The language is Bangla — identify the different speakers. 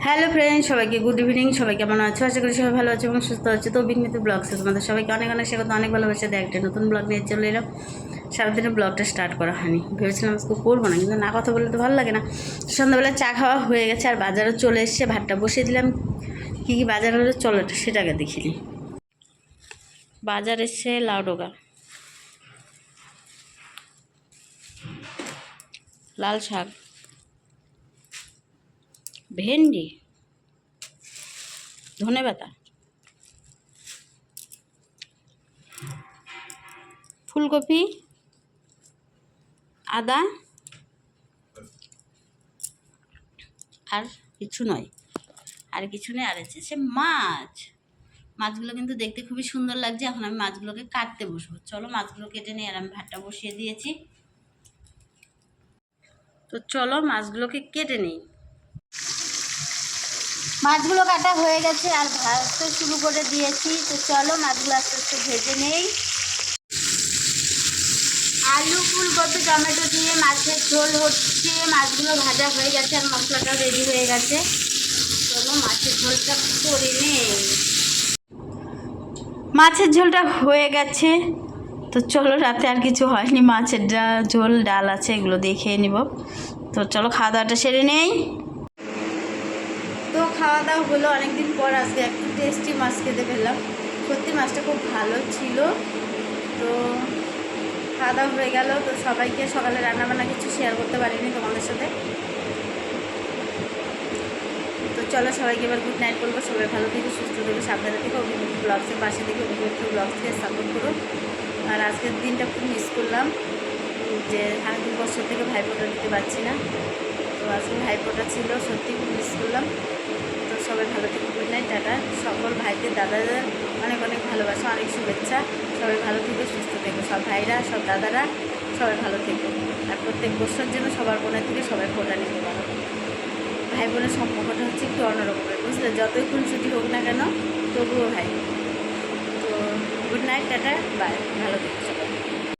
Speaker 1: হ্যালো ফ্রেন্ড সবাইকে গুড ইভিনিং সবাই কেমন আছো? আশা করি সবাই ভালো আছে এবং সুস্থ আছে। তো বিঘ্নিত ব্লগসে তোমাদের সবাইকে অনেক অনেক স্বাগত, অনেক ভালোবাসা। দেয় একটা নতুন ব্লগ নিয়ে চলে এলাম। সারাদিনে ব্লগটা স্টার্ট করা হয়নি। ভেবেছিলাম আজকে করব না, কিন্তু না, কথা বললে তো ভালো লাগে না। সন্ধ্যাবেলা চা খাওয়া হয়ে গেছে, আর বাজারও চলে এসছে। ভাতটা বসিয়ে দিলাম। কী কী বাজার হলো চলো সেটাকে দেখিনি বাজার এসছে লাউডোগা লাল শাক। ভেন্ডি। ধনে পাতা। ফুলকপি। আদা। আর কিছু নয়। আর কিছু নেই, আর হচ্ছে সে মাছ। মাছগুলো কিন্তু দেখতে খুবই সুন্দর লাগছে। এখন আমি মাছগুলোকে কাটতে বসবো। চলো মাছগুলো কেটে নিয়ে আর আমি ভাতটা বসিয়ে দিয়েছি। তো চলো মাছগুলোকে কেটে নিই। মাছগুলো কাটা হয়ে গেছে আর ভাজতে শুরু করে দিয়েছি। তো চলো মাছগুলো আস্তে আস্তে ভেজে নেই। আলু, ফুলকপি, টমেটো দিয়ে মাছের ঝোল হচ্ছে। মাছগুলো ভাজা হয়ে গেছে আর মশলাটা রেডি হয়ে গেছে। চলো মাছের ঝোলটা করে নেই। মাছের ঝোলটা হয়ে গেছে। তো চলো রাতে আর কিছু হয়নি। মাছের ডাল ঝোল, ডাল আছে এগুলো দিয়ে খেয়ে নিব। তো চলো খাওয়া দাওয়াটা সেরে নেই। খাওয়া দাওয়া হলো অনেকদিন পর আজকে একটু টেস্টি মাছ খেতে পেলাম। সত্যি মাছটা খুব ভালো ছিল। তো খাওয়া দাওয়া হয়ে গেল। তো সবাইকে সকালে রান্নাবান্না কিছু শেয়ার করতে পারিনি তোমাদের সাথে। তো চলো সবাইকে এবার গুড নাইট বলব। সবাই ভালো থেকে, সুস্থ থেকে, সাবধানে থেকে। অভিনেত্রী ব্লগসের পাশে থেকে, অভিনেত্রী ব্লগসকে সাপোর্ট করো। আর আজকের দিনটা খুব মিস করলাম যে আমি দু বছর থেকে ভাইফোঁটা দিতে পারছি না। তো আজকে ভাইফোঁটা ছিল, সত্যি খুব মিস করলাম তো সবাই ভালো থেকে গুড নাইট টাটা। সকল ভাইদের দাদাদের অনেক অনেক ভালোবাসা, অনেক শুভেচ্ছা। সবাই ভালো থেকে, সুস্থ থেকো। সব ভাইরা, সব দাদারা, সবাই ভালো থেকো। আর প্রত্যেক বছর যেন সবার বোনের থেকে সবাই ফোটা নিতে পারো। ভাই বোনের সম্পর্কটা হচ্ছে একটু অন্যরকমের, বুঝলে? যতই খুনসুটি হোক না কেন, তবুও ভাই। তো গুড নাইট টাটা বাই ভালো থেকো